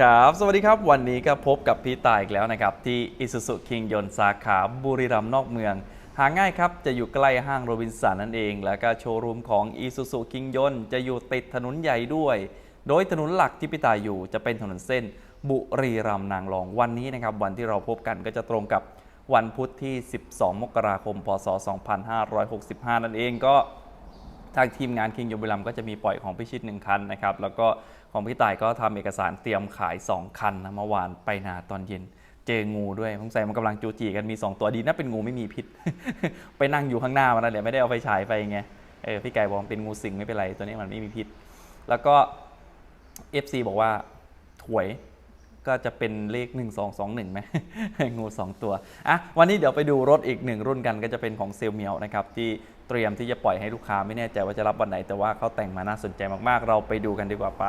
ครับ สวัสดีครับ วันนี้ก็พบกับพี่ตายอีกแล้วนะครับ ที่ Isuzu King ยนสาขาบุรีรัมย์นอกเมือง หาง่ายครับ จะอยู่ใกล้ห้างโรบินสันนั่นเอง แล้วก็โชว์รูมของ Isuzu King ยนจะอยู่ติดถนนใหญ่ด้วย โดยถนนหลักที่พี่ตายอยู่จะเป็นถนนเส้นบุรีรัมย์นางรองวันนี้นะครับ วันที่เราพบกันก็จะตรงกับวันพุธที่ 12 มกราคม พศ 2565 นั่นเองก็ทางทีมงานคิงยบุรีรัมย์ก็จะมีปล่อยของพิชิตหนึ่งคันนะครับแล้วก็ ของพี่ต่ายก็ทำเอกสารเตรียมขาย 2 คันนะเมื่อวานไปนาตอนเย็น เจองูด้วยสงสัยมันกำลังจูจีกันมี 2 ตัวดีนะเป็นงูไม่มีพิษ ไปนั่งอยู่ข้างหน้ามันนะเดี๋ยไม่ได้เอาไฟฉายไปไงเออพี่ไก่บอกเป็นงูสิงไม่เป็นไรตัวนี้มันไม่มีพิษ แล้วก็ FC บอกว่าถวย ก็จะเป็นเลข 1 2 2 1ไหมงู 2 ตัวอะวันนี้เดี๋ยวไปดูรถอีกหนึ่งรุ่นกันก็จะเป็นของเซลเมียวนะครับที่เตรียมที่จะปล่อยให้ลูกค้าไม่แน่ใจว่าจะรับวันไหน แต่ว่าเขาแต่งมาน่าสนใจมากๆ เราไปดูกันดีกว่าไป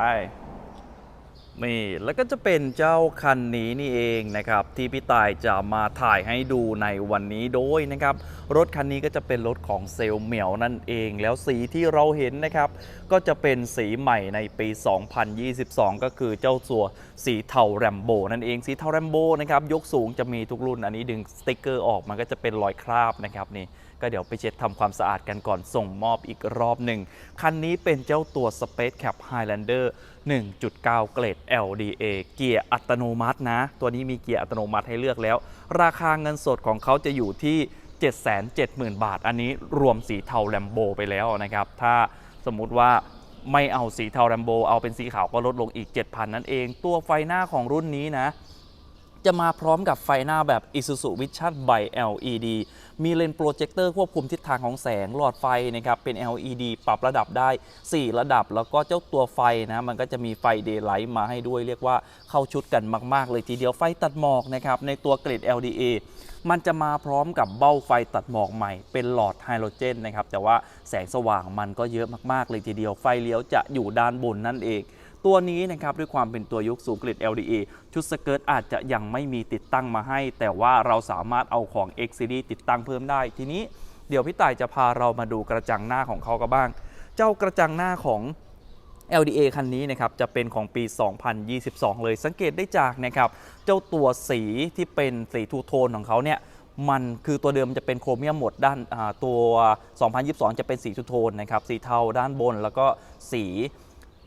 นี่แล้วก็จะเป็นเจ้าคันนี้นี่เองนะครับที่พี่ตายจะมาถ่ายให้ดูในวันนี้โดยนะครับรถคันนี้ก็จะเป็นรถของเซลเหมียวนั่นเอง แล้วสีที่เราเห็นนะครับ ก็จะเป็นสีใหม่ในปี 2022 ก็คือเจ้าตัวสีเทาแรมโบนั่นเองสีเทาแรมโบนะครับยกสูงจะมีทุกรุ่นอันนี้ดึงสติ๊กเกอร์ออกมันก็จะเป็นรอยคราบนะครับนี่ ก็เดี๋ยวไปเช็ดทำความสะอาดกันก่อนส่งมอบอีกรอบหนึ่ง คันนี้เป็นเจ้าตัว Space Cap Highlander 1.9 เกรด LDA เกียร์อัตโนมัตินะ ตัวนี้มีเกียร์อัตโนมัติให้เลือกแล้ว ราคาเงินสดของเขาจะอยู่ที่ 770,000 บาท อันนี้รวมสีเทาแลมโบไปแล้วนะครับ ถ้าสมมุติว่าไม่เอาสีเทาแลมโบเอาเป็นสีขาวก็ลดลงอีก 7,000 นั่นเอง ตัวไฟหน้าของรุ่นนี้นะ จะมาพร้อมกับไฟหน้าแบบ Isuzu Vision by LED มีเลนส์โปรเจคเตอร์ควบคุมทิศทางของแสงหลอดไฟนะครับเป็น LED ปรับระดับได้ 4 ระดับ แล้วก็เจ้าตัวไฟนะมันก็จะมีไฟ Daylight มาให้ด้วย เรียกว่าเข้าชุดกันมาก ๆ เลยทีเดียวไฟตัดหมอกนะครับในตัวเกรด LDA มันจะมาพร้อมกับเบ้าไฟตัดหมอกใหม่ เป็นหลอดไฮโดรเจนนะครับแต่ว่าแสงสว่างมันก็เยอะมากๆเลยทีเดียวไฟเลี้ยวจะอยู่ด้านบนนั่นเอง ตัวนี้นะครับด้วยความเป็นตัวยกสูงกรด LDA ชุดสเกิร์ตอาจจะยังไม่มีติดตั้งมาให้ แต่ว่าเราสามารถเอาของ X Series ติดตั้งเพิ่มได้ ทีนี้เดี๋ยวพี่ต่ายจะพาเรามาดูกระจังหน้าของเขากันบ้าง เจ้ากระจังหน้าของ LDA คันนี้นะครับจะเป็นของปี 2022 เลยสังเกตได้จากนะครับเจ้าตัวสีที่เป็นสีทูโทนของเขาเนี่ยมันคือตัวเดิมจะเป็นโครเมียมหมดด้านอ่าตัว 2022 จะเป็นสีทูโทนนะครับสีเทาด้านบนแล้วก็สี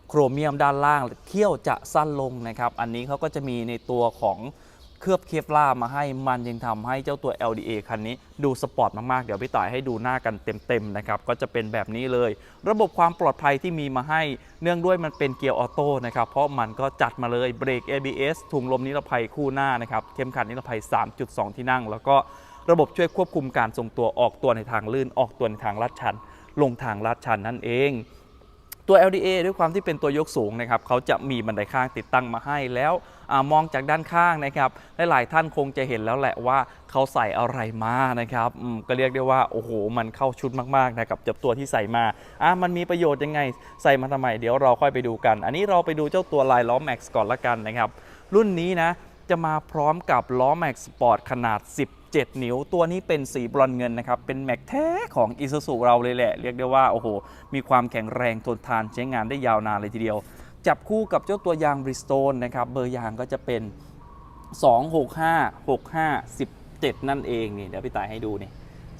โครเมียมด้านล่างเขี้ยวจะสั้นลงนะครับ อันนี้เขาก็จะมีในตัวของเคลือบเคฟล่ามาให้มันยังทำให้เจ้าตัว LDA คันนี้ดูสปอร์ตมาก ๆ เดี๋ยวพี่ต่ายให้ดูหน้ากันเต็ม ๆ นะครับ ก็จะเป็นแบบนี้เลย ระบบความปลอดภัยที่มีมาให้เนื่องด้วยมันเป็นเกียร์ออโต้นะครับ เพราะมันก็จัดมาเลยเบรก ABS ถุงลมนิรภัยคู่หน้านะครับเข็มขัดนิรภัย 3.2 ที่นั่ง แล้วก็ระบบช่วยควบคุมการทรงตัวออกตัวในทางลื่นออกตัวในทางลาดชัน ลงทางลาดชันนั่นเอง ตัว LDA ด้วยความที่เป็นตัวยกสูงนะครับเขาจะมีบันไดข้างติดตั้งมาให้แล้วอมองจากด้านข้างนะครับหลายๆท่านคงจะเห็นแล้วแหละว่าเขาใส่อะไรมานะครับก็เรียกได้ว่าโอ้โหมันเข้าชุดมากๆนะครับกับตัวที่ใส่มาอะมันมีประโยชน์ยังไง ใส่มาทำไมเดี๋ยวเราค่อยไปดูกัน อันนี้เราไปดูเจ้าตัวลายล้อแม็กซ์ก่อนละกันนะครับรุ่นนี้นะจะมาพร้อมกับล้อแม็กซ์สปอร์ตขนาด 7 นิ้ว ตัวนี้เป็นสีบรอนเงินนะครับ เป็นแม็กแท้ของ i s u z u เราเลยแหละ เรียกได้ว่าโอ้โห มีความแข็งแรงทนทานใช้งานได้ยาวนานเลยทีเดียว จับคู่กับเจ้าตัวยางบริสโตนนะครับ เบอร์ยางก็จะเป็น 265 65 17 นั่นเองนี่เดี๋ยวพี่ตายให้ดูนี่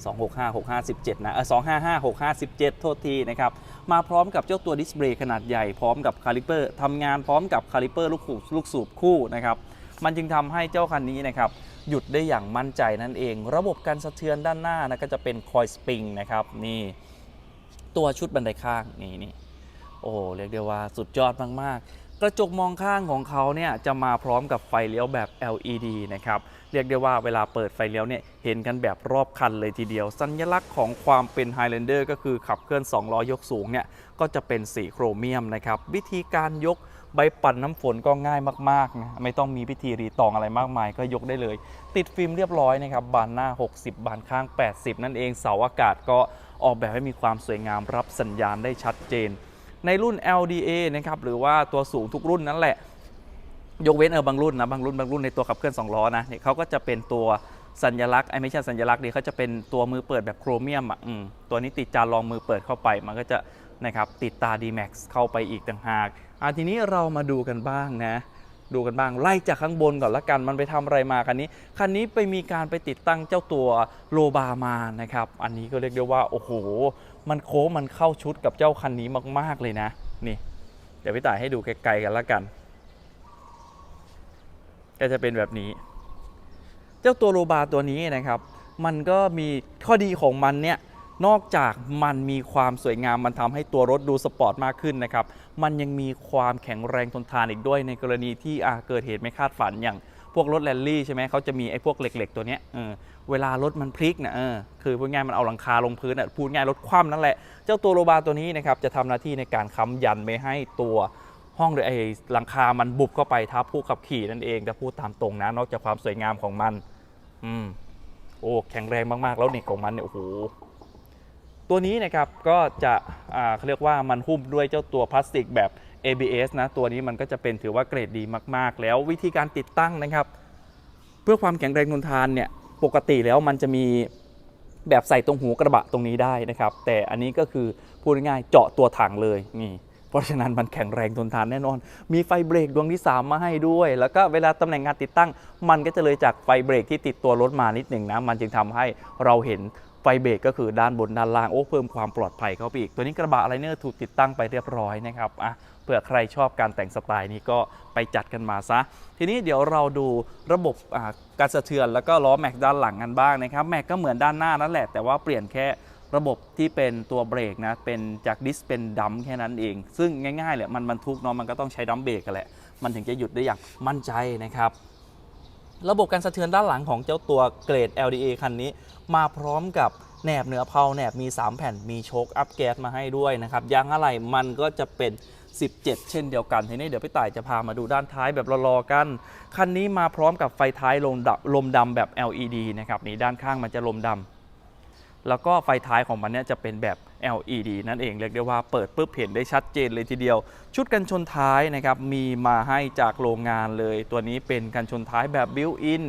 265 65 17นะเออ255 65 17 โทษทีนะครับ มาพร้อมกับเจ้าตัวดิสเบรกขนาดใหญ่พร้อมกับคาลิเปอร์ทำงานพร้อมกับคาลิเปอร์ลูกสูบลูกสูบคู่นะครับ มันจึงทำให้เจ้าคันนี้นะครับ หยุดได้อย่างมั่นใจนั่นเอง ระบบการสะเทือนด้านหน้านะก็จะเป็นคอยสปริงนะครับนี่ตัวชุดบันไดข้างนี่นี่โอ้เรียกได้ว่าสุดยอดมากๆ กระจกมองข้างของเขาเนี่ยจะมาพร้อมกับไฟเลี้ยวแบบ LED นะครับเรียกได้ว่าเวลาเปิดไฟเลี้ยวเนี่ยเห็นกันแบบรอบคันเลยทีเดียว สัญลักษณ์ของความเป็น Highlander ก็คือขับเคลื่อน2ล้อยกสูงเนี่ยก็จะเป็นสีโครเมียมนะครับวิธีการยก ใบปั่นน้ำฝนก็ง่ายมากๆนะไม่ต้องมีพิธีรีตองอะไรมากมาย ก็ยกได้เลย ติดฟิล์มเรียบร้อยนะครับบานหน้า 60 บานข้าง 80 นั่นเองเสาอากาศก็ออกแบบให้มีความสวยงามรับสัญญาณได้ชัดเจน ในรุ่น LDA นะครับหรือว่าตัวสูงทุกรุ่นนั่นแหละ ยกเว้นเออบางรุ่นนะบางรุ่นบางรุ่นในตัวขับเคลื่อน2ล้อนะเนี่ยเขาก็จะเป็นตัวสัญลักษณ์ไอ้ไม่ใช่สัญลักษณ์ดีเขาจะเป็นตัวมือเปิดแบบโครเมียมอะอืมตัวนี้ติดจานรองมือเปิดเข้าไป มันก็จะ นะครับติดตา D-Max เข้าไปอีกต่างหากอะทีนี้เรามาดูกันบ้างนะ ดูกันบ้างไล่จากข้างบนก่อนละกันมันไปทำอะไรมาคันนี้คันนี้ไปมีการไปติดตั้งเจ้าตัวโลบามานะครับอันนี้ก็เรียกได้ว่าโอ้โห มันโค้งมันเข้าชุดกับเจ้าคันนี้มาก ๆเลยนะนี่เดี๋ยวพี่ต่ายให้ดูไกลๆกันละกัน ก็จะเป็นแบบนี้ เจ้าตัวโลบาตัวนี้นะครับ มันก็มีข้อดีของมันเนี่ย นอกจากมันมีความสวยงามมันทำให้ตัวรถดูสปอร์ตมากขึ้นนะครับ มันยังมีความแข็งแรงทนทานอีกด้วยในกรณีที่อะเกิดเหตุไม่คาดฝันอย่างพวกรถแรลลี่ใช่ไหมเขาจะมีไอ้พวกเหล็ก ๆ ตัวเนี้ยเออเวลารถมันพลิกนะเออคือพูดง่ายมันเอาหลังคาลงพื้นอะพูดง่ายรถคว่ำนั่นแหละ เจ้าตัวโลบาตัวนี้นะครับจะทำหน้าที่ในการค้ำยันไม่ให้ตัวห้องโดยไอ้หลังคามันบุบเข้าไปทับผู้ขับขี่นั่นเองแต่พูดตามตรงนะ นอกจากความสวยงามของมัน อืมโอ้แข็งแรงมากๆแล้วนี่ของมันเนี่ยโอ้โห ตัวนี้นะครับก็จะเขาเรียกว่ามันหุ้มด้วยเจ้าตัวพลาสติกแบบ ABS นะตัวนี้มันก็จะเป็นถือว่าเกรดดีมาก ๆ แล้ววิธีการติดตั้งนะครับ เพื่อความแข็งแรงทนทานเนี่ยปกติแล้วมันจะมีแบบใส่ตรงหูกระบะตรงนี้ได้นะครับ แต่อันนี้ก็คือพูดง่ายๆเจาะตัวถังเลยนี่เพราะฉะนั้นมันแข็งแรงทนทานแน่นอน มีไฟเบรกดวงที่ 3 มาให้ด้วย แล้วก็เวลาตำแหน่งงานติดตั้ง มันก็จะเลยจากไฟเบรกที่ติดตัวรถมานิดหนึ่งนะ มันจึงทำให้เราเห็น ฟเบรกก็คือด้านบนด้านล่างโอ้เพิ่มความปลอดภัยเข้าไปอีก ตัวนี้กระบะไลเนอร์ถูกติดตั้งไปเรียบร้อยนะครับอะเผื่อใครชอบการแต่งสไตล์นี้ก็ไปจัดกันมาซะ ทีนี้เดี๋ยวเราดูระบบอ่าการสะเทือนแล้วก็ล้อแม็กด้านหลังกันบ้างนะครับแม็กก็เหมือนด้านหน้านั่นแหละแต่ว่าเปลี่ยนแค่ระบบที่เป็นตัวเบรกนะเป็นจากดิสเป็นดัมแค่นั้นเอง ซึ่งง่ายๆเลยมันบรรทุกเนาะมันก็ต้องใช้ดัมเบรกกันแหละมันถึงจะหยุดได้อย่างมั่นใจนะครับ ระบบการสะเทือนด้านหลังของเจ้าตัวเกรด LDA คันนี้ มาพร้อมกับแหนบเหนือเพลาแหนบมี 3 แผ่นมีโชคอัพแก๊สมาให้ด้วยนะครับยางอะไรมันก็จะเป็น 17 เช่นเดียวกันทีนี้เดี๋ยวพี่ต่ายจะพามาดูด้านท้ายแบบรอๆกัน คันนี้มาพร้อมกับไฟท้ายลมดำลมดำแบบ LED นะครับนี่ด้านข้างมันจะลมดำ แล้วก็ไฟท้ายของมันเนี่ยจะเป็นแบบ LED นั่นเองเรียกได้ว่าเปิดปุ๊บเห็นได้ชัดเจนเลยทีเดียว ชุดกันชนท้ายนะครับมีมาให้จากโรงงานเลย ตัวนี้เป็นกันชนท้ายแบบบิวอิน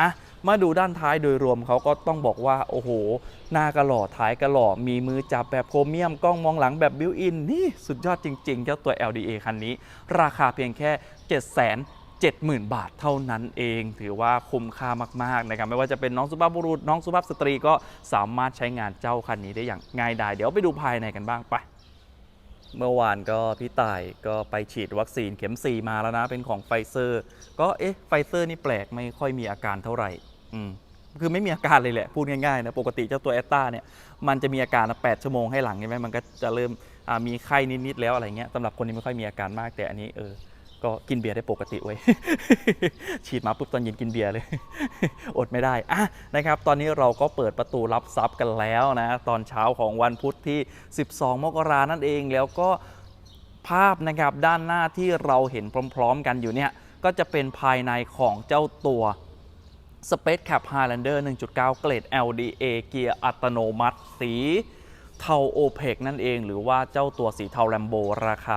อะมาดูด้านท้ายโดยรวมเขาก็ต้องบอกว่า โอ้โห หน้ากระหล่อท้ายกระหล่อมีมือจับแบบโครเมียม กล้องมองหลังแบบบิวอิน นี่สุดยอดจริงๆ เจ้าตัว LDA คันนี้ ราคาเพียงแค่7 0 0 0 0 70,000 บาทเท่านั้นเอง ถือว่าคุ้มค่ามากๆนะครับไม่ว่าจะเป็นน้องสุภาพบุรุษน้องสุภาพสตรีก็สามารถใช้งานเจ้าคันนี้ได้อย่างง่ายดายเดี๋ยวไปดูภายในกันบ้างไปเมื่อวานก็พี่ต่ายก็ไปฉีดวัคซีนเข็ม 4 มาแล้วนะ เป็นของไฟเซอร์ ก็เอ๊ะไฟเซอร์นี่แปลกไม่ค่อยมีอาการเท่าไหร่ อืมคือไม่มีอาการเลยแหละ พูดง่ายๆนะ ปกติเจ้าตัวแอตตาเนี่ยมันจะมีอาการ8ชั่วโมงให้หลังใช่ไหมมันก็จะเริ่มมีไข้นิดๆแล้วอะไรเงี้ยสำหรับคนที่ไม่ค่อยมีอาการมากแต่อันนี้เออ ก็กินเบียร์ได้ปกติเว้ย ฉีดมาปุ๊บตอนเย็นกินเบียร์เลย อดไม่ได้อะนะครับ ตอนนี้เราก็เปิดประตูรับทรัพย์กันแล้วนะ ตอนเช้าของวันพุธที่ 12 มกรานั่นเอง แล้วก็ภาพนะครับด้านหน้าที่เราเห็นพร้อม ๆ กันอยู่เนี่ย ก็จะเป็นภายในของเจ้าตัว Space Cap Highlander 1.9 เกรด LDA เกียร์อัตโนมัติสี เทาโอเพกนั่นเอง หรือว่าเจ้าตัวสีเทาแลมโบราคา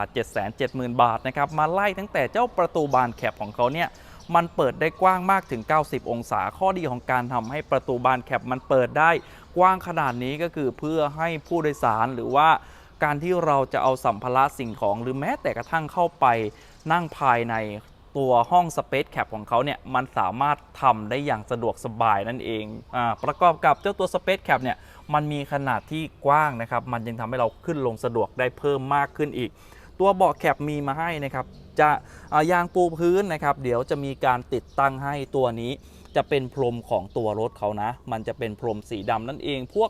770,000 บาทนะครับมาไล่ตั้งแต่เจ้าประตูบานแคปของเขาเนี่ยมันเปิดได้กว้างมากถึง 90 องศา ข้อดีของการทำให้ประตูบานแคปมันเปิดได้กว้างขนาดนี้ก็คือเพื่อให้ผู้โดยสารหรือว่าการที่เราจะเอาสัมภาระสิ่งของหรือแม้แต่กระทั่งเข้าไปนั่งภายในตัวห้อง Space Cap ของเขาเนี่ยมันสามารถทำได้อย่างสะดวกสบายนั่นเองอประกอบกับเจ้าตัว Space Cap เนี่ย มันมีขนาดที่กว้างนะครับ มันยังทำให้เราขึ้นลงสะดวกได้เพิ่มมากขึ้นอีก ตัวเบาะแคปมีมาให้นะครับ จะายางปูพื้นนะครับ เดี๋ยวจะมีการติดตั้งให้ตัวนี้ จะเป็นพรมของตัวรถเขานะ มันจะเป็นพรมสีดำนั่นเอง พวก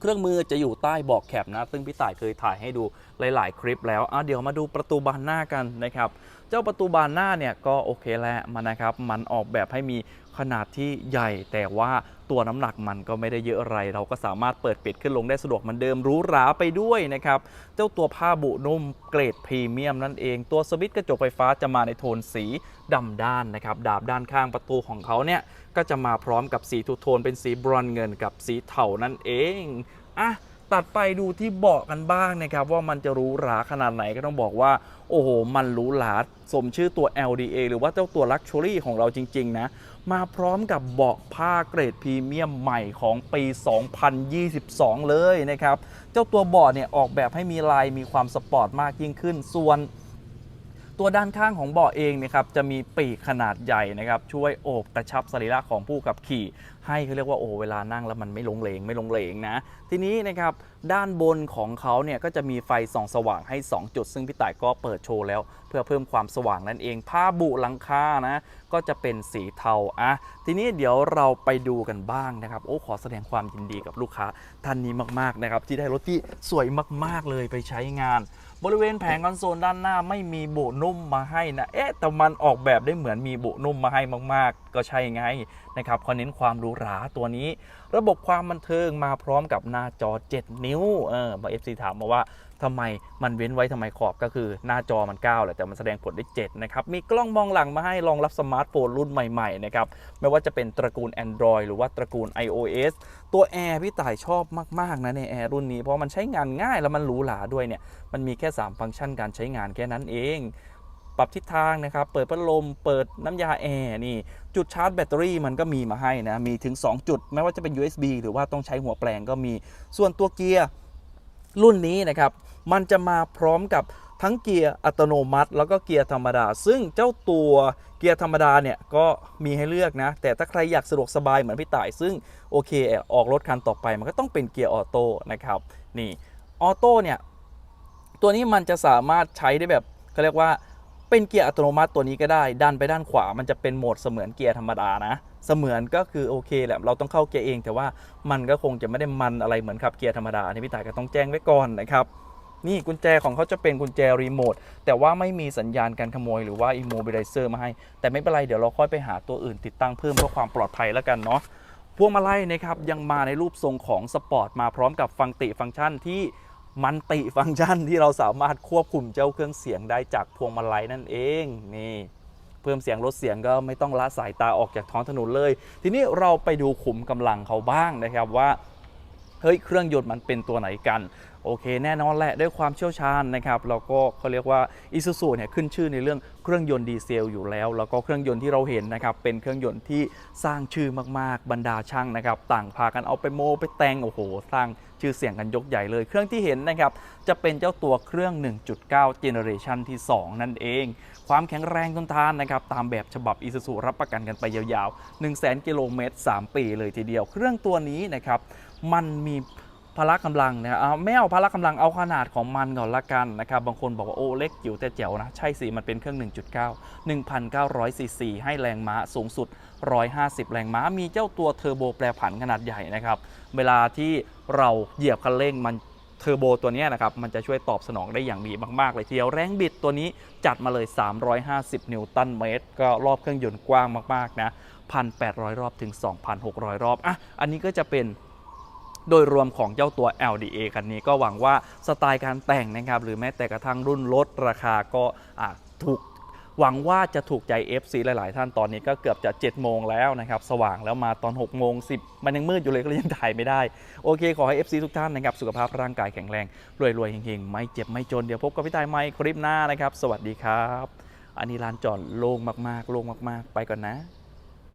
เครื่องมือจะอยู่ใต้เบาะแคปนะ ซึ่งพี่ต่ายเคยถ่ายให้ดูหลาย ๆ คลิปแล้วอะเดี๋ยวมาดูประตูบานหน้ากันนะครับ เจ้าประตูบานหน้าเนี่ยก็โอเคแล้วมันนะครับมันออกแบบให้มีขนาดที่ใหญ่แต่ว่าตัวน้ำหนักมันก็ไม่ได้เยอะอะไร เราก็สามารถเปิดปิดขึ้นลงได้สะดวกเหมือนเดิมหรู้หราไปด้วยนะครับ เจ้าตัวผ้าบุนุ่มเกรดพรีเมียมนั่นเอง ตัวสวิตช์กระจกไฟฟ้าจะมาในโทนสีดำด้านนะครับ ดาบด้านข้างประตูของเขาเนี่ย ก็จะมาพร้อมกับสีทูโทนเป็นสีบรอนซ์เงินกับสีเทานั่นเองอะ ตัดไปดูที่เบาะกันบ้างนะครับ ว่ามันจะหรูหราขนาดไหนก็ต้องบอกว่า โอ้โห มันหรูหราสมชื่อตัว LDA หรือว่าเจ้าตัว Luxury ของเราจริง ๆ นะ มาพร้อมกับเบาะผ้าเกรดพรีเมียมใหม่ของปี 2022 เลยนะครับ เจ้าตัวเบาะเนี่ยออกแบบให้มีลายมีความสปอร์ตมากยิ่งขึ้นส่วน ตัวด้านข้างของเบาะเองนะครับจะมีปีกขนาดใหญ่นะครับช่วยโอบกระชับสรีระของผู้ขับขี่ ให้เขาเรียกว่าโอ้เวลานั่งแล้วมันไม่ลงเลงไม่ลงเลงนะ ทีนี้นะครับด้านบนของเขาเนี่ยก็จะมีไฟส่องสว่างให้ 2 จุด ซึ่งพี่ต่ายก็เปิดโชว์แล้ว เพื่อเพิ่มความสว่างนั่นเอง ผ้าบุหลังคานะก็จะเป็นสีเทาอะทีนี้เดี๋ยวเราไปดูกันบ้างนะครับโอ้ขอแสดงความยินดีกับลูกค้าท่านนี้มากๆนะครับที่ได้รถที่สวยมากๆเลยไปใช้งาน บริเวณแผงคอนโซลด้านหน้าไม่มีโบนุ่มมาให้นะ เอ๊ะ แต่มันออกแบบได้เหมือนมีโบนุ่มมาให้มาก ๆ ก็ใช่ไงนะครับเขาเน้นความหรูหราตัวนี้ ระบบความบันเทิงมาพร้อมกับหน้าจอ 7 นิ้ว เออมา FC ถามมาว่าทำไมมันเว้นไว้ทำไมขอบก็คือหน้าจอมัน 9 แหละแต่มันแสดงผลได้ 7 นะครับ มีกล้องมองหลังมาให้รองรับสมาร์ทโฟนรุ่นใหม่ ๆ นะครับ ไม่ว่าจะเป็นตระกูล Android หรือว่าตระกูล iOS ตัวแอร์พี่ต่ายชอบมากๆนะในแอร์รุ่นนี้เพราะมันใช้งานง่ายแล้วมันหรูหราด้วยเนี่ยมันมีแค่ 3 ฟังก์ชันการใช้งานแค่นั้นเอง ปรับทิศทางนะครับ เปิดพัดลม เปิดน้ำยาแอร์นี่ จุดชาร์จแบตเตอรี่มันก็มีมาให้นะ มีถึง 2 จุด ไม่ว่าจะเป็น USB หรือว่าต้องใช้หัวแปลงก็มี ส่วนตัวเกียร์รุ่นนี้นะครับ มันจะมาพร้อมกับ ทั้งเกียร์อัตโนมัติ แล้วก็เกียร์ธรรมดา ซึ่งเจ้าตัวเกียร์ธรรมดาเนี่ยก็มีให้เลือกนะ แต่ถ้าใครอยากสะดวกสบายเหมือนพี่ต่าย ซึ่งโอเคออกรถคันต่อไปมันก็ต้องเป็นเกียร์ออโต้นะครับนี่ออโต้เนี่ยตัวนี้มันจะสามารถใช้ได้แบบเขาเรียกว่าเป็นเกียร์อัตโนมัติตัวนี้ก็ได้ดันไปด้านขวา มันจะเป็นโหมดเสมือนเกียร์ธรรมดานะเสมือนก็คือโอเคแหละเราต้องเข้าเกียร์เอง แต่ว่ามันก็คงจะไม่ได้มันอะไรเหมือนขับเกียร์ธรรมดานี่พี่ต่ายก็ต้องแจ้งไว้ก่อนนะครับ นี่กุญแจของเขาจะเป็นกุญแจรีโมทแต่ว่าไม่มีสัญญาณการขโมยหรือว่า immobilizer มาให้ แต่ไม่เป็นไร เดี๋ยวเราค่อยไปหาตัวอื่นติดตั้งเพิ่มเพื่อความปลอดภัยแล้วกันเนาะพวงมาลัยนะครับยังมาในรูปทรงของสปอร์ตมาพร้อมกับฟังติฟังก์ชันที่มันติฟังก์ชันที่เราสามารถควบคุมเจ้าเครื่องเสียงได้จากพวงมาลัยนั่นเองนี่เพิ่มเสียงลดเสียงก็ไม่ต้องละสายตาออกจากท้องถนนเลย ทีนี้เราไปดูขุมกำลังเขาบ้างนะครับว่า เฮ้ยเครื่องยนต์มันเป็นตัวไหนกันโอเคแน่นอนแหละด้วยความเชี่ยวชาญนะครับเราก็เขาเรียกว่า i s u z u เนี่ยขึ้นชื่อในเรื่องเครื่องยนต์ดีเซลอยู่แล้ว แล้วก็เครื่องยนต์ที่เราเห็นนะครับเป็นเครื่องยนต์ที่สร้างชื่อมากๆบรรดาช่างนะครับต่างพากันเอาไปโมไปแต่งโอ้โห สร้างชื่อเสียงกันยกใหญ่เลย เครื่องที่เห็นนะครับจะเป็นเจ้าตัวเครื่อง 1.9เจเนอเรชันที่ 2 นั่นเอง ความแข็งแรงทนทานนะครับตามแบบฉบับ i s u z u รับประกันกันไปยาวๆ 1 0 0 0 0 0กิโลเมตร3ปีเลยทีเดียว เครื่องตัวนี้นะครับ มันมีพละกำลังนะเอาไม่เอาพละกำลังเอาขนาดของมันก่อนละกันนะครับ บางคนบอกว่าโอ้เล็กจิ๋วแต่แจ๋วนะ ใช่สิ มันเป็นเครื่อง 1.9 1,900ซีซีให้แรงม้าสูงสุด 150 แรงม้า มีเจ้าตัวเทอร์โบแปรผันขนาดใหญ่นะครับ เวลาที่เราเหยียบคันเร่งมันเทอร์โบตัวนี้นะครับ มันจะช่วยตอบสนองได้อย่างดีมากๆเลยทีเดียวแรงบิดตัวนี้จัดมาเลย 350 นิวตันเมตร ก็รอบเครื่องยนต์กว้างมากๆนะ 1,800 รอบถึง 2,600 รอบอะอันนี้ก็จะเป็น โดยรวมของเจ้าตัว LDA คันนี้ก็หวังว่าสไตล์การแต่งนะครับหรือแม้แต่กระทั่งรุ่นรถราคาก็ถูกหวังว่าจะถูกใจ FC หลาย ๆ ท่านตอนนี้ก็เกือบจะ 7 โมงแล้วนะครับ สว่างแล้วมาตอน 6 โมง 10 มันยังมืดอยู่เลยก็เลยยังถ่ายไม่ได้ โอเค ขอให้ FC ทุกท่านนะครับ สุขภาพร่างกายแข็งแรง รวย ๆ เฮง ๆ ไม่เจ็บไม่จน เดี๋ยวพบกับพี่ตายใหม่คลิปหน้านะครับ สวัสดีครับ อันนี้ร้านจอดโล่งมาก ๆ โล่งมาก ๆ ไปก่อนนะ